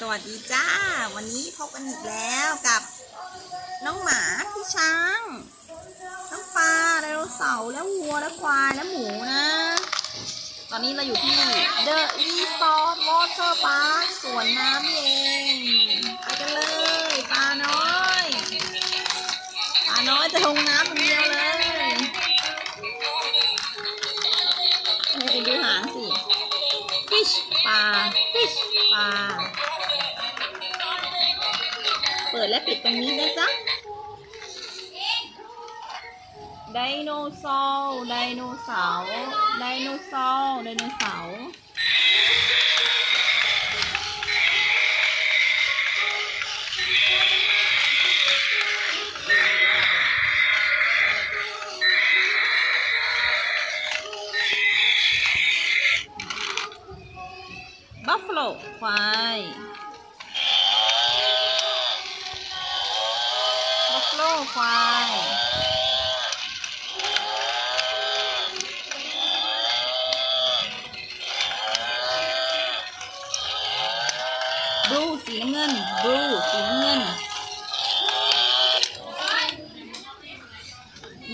สวัสดีจ้า วันนี้พบกันอีกแล้วกับน้องหมาพี่ช้าง น้องปลาไดโนเสาร์และวัวและควายและหมูนะ ตอนนี้เราอยู่ที่ The Resort Water Park สวนน้ำเองไปกันเลยปลาน้อยปลาน้อยจะลงน้ำคนเดียวเลยเฮ้ยดูหา fish ปลา fish ปลา เปิดและปิดตรงนี้นะจ๊ะ ไดโนเสาร์ ไดโนเสาร์ ไดโนเสาร์ ไดโนเสาร์ บัฟฟาโลควายบัฟฟาโลควายบลูสีน้ำเงินบลูสีน้ำเงิน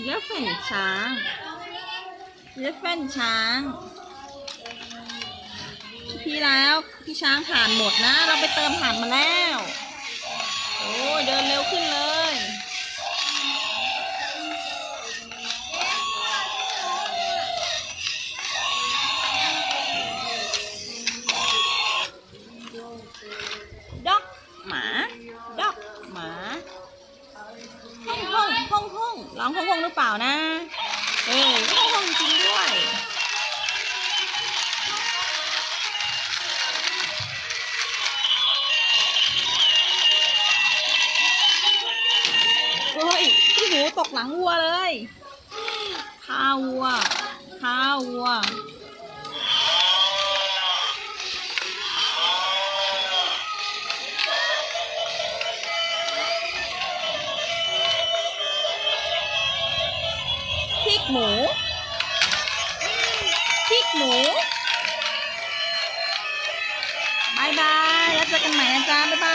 เลฟเฟนช้าง เลฟเฟนช้าง พี่แล้วพี่ช้างผ่านหมดนะ เราไปเติมผ่านมาแล้ว โอ้ยเดินเร็วขึ้นเลยด็อกหมาด็อกหมาห้องห้องห้องห้องร้องห้องห้องหรือเปล่านะ เออห้องห้องจริงด้วย ตกหลังวัวเลยข้าวัวข้าวัวพริกหมูพริกหมูบายบาย แล้วเจอกันใหม่นะจ๊ะ บ๊ายบาย